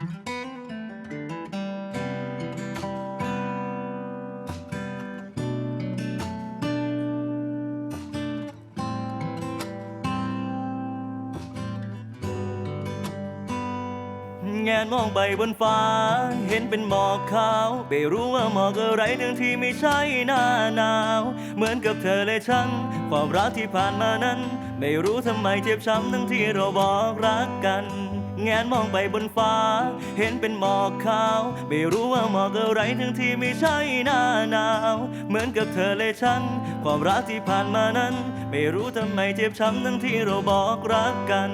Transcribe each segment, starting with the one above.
แงนมองไปบนฟ้า เห็นเป็นหมอกขาวไม่รู้ว่าหมอกอะไรทั้งที่ไม่ใช่หน้าหนาว เหมือนกับเธอและฉันความรักที่ผ่านมานั้น ไม่รู้ทำไมเจ็บช้ำทั้งที่เราบอกรักกัน แงนมองไปบนฟ้า เห็นเป็นหมอกขาว ไม่รู้ว่าหมอกอะไรทั้งที่ไม่ใช่หน้าหนาว เหมือนกับเธอและฉัน ความรักที่ผ่านมานั้น ไม่รู้ทำไมเจ็บช้ำทั้งที่เราบอกรักกัน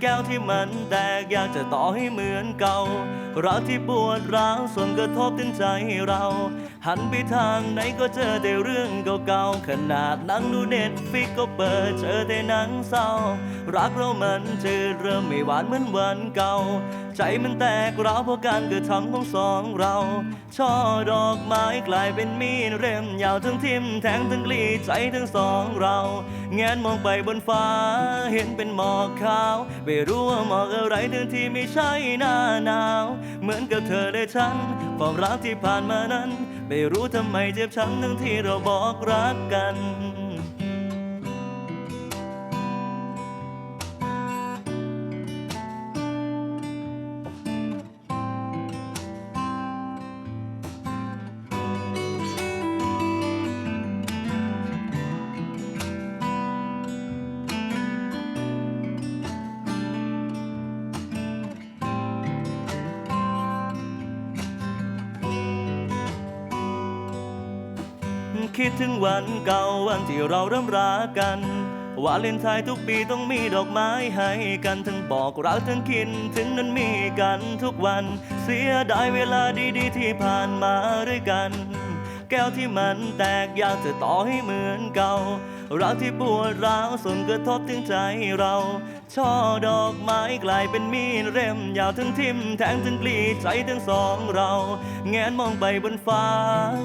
แก้วที่มันแตกอยากจะต่อให้เหมือนเก่ารักที่ปวดร้าวส่วนกระทบถึงใจเรา หันไปทางไหนก็เจอแต่เรื่องเก่าๆขนาดนั่งดูเน็ตฟิกก็เปิดเจอแต่หนังเศร้า รักเรามันจืดเริ่มไม่หวานเหมือนวันเก่า ใจมันแตกร้าวเพราะการกระทำของสองเรา ช่อดอกไม้กลายเป็นมีดเล่มยาวทั้งทิมแทงทั้งกลีใจทั้งสองเราแงนมองไปบนฟ้า เห็นเป็นหมอกขาว ไม่รู้ว่าหมอกอะไรทั้งที่ไม่ใช่หน้าหนาว เหมือนกับเธอและฉันความรักที่ผ่านมานั้น ไม่รู้ทำไมเจ็บช้ำทั้งที่เราบอกรักกัน คิดถึงวันเก่าวันที่เราเริ่มรักกันวาเลนไทน์ทุกปีต้องมีดอกไม้ให้กันทั้งบอกรักทั้งคิน ถึงนั้นมีกันทุกวัน เสียดายเวลาดีๆที่ผ่านมาด้วยกัน แก้วที่มันแตกอยากจะต่อให้เหมือนเก่ารักที่ปวดร้าวส่งกระทบถึงใจเรา ช่อดอกไม้กลายเป็นมีดเล่มยาวทั้งทิมแทงทั้งกลีใจทั้งสองเรา แงนมองไปบนฟ้า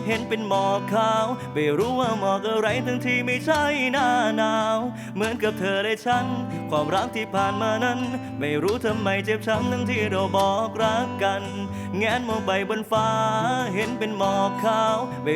เห็นเป็นหมอกขาวไม่รู้ว่าหมอกอะไรทั้งที่ไม่ใช่หน้าหนาว เหมือนกับเธอและฉัน ความรักที่ผ่านมานั้น ไม่รู้ทำไมเจ็บช้ำทั้งที่เราบอกรักกัน แงนมองไปบนฟ้า เห็นเป็นหมอกขาวไม่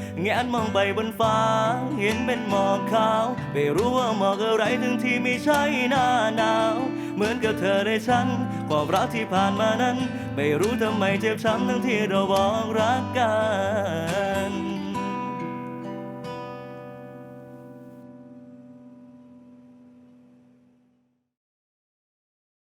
แงนมองไปบนฟ้า เห็นเป็นหมอกขาว ไม่รู้ว่าหมอกอะไรทั้งที่ไม่ใช่หน้าหนาว เหมือนกับเธอได้ฉันความรักที่ผ่านมานั้น ไม่รู้ทำไมเจ็บช้ำทั้งที่เราบอกรักกัน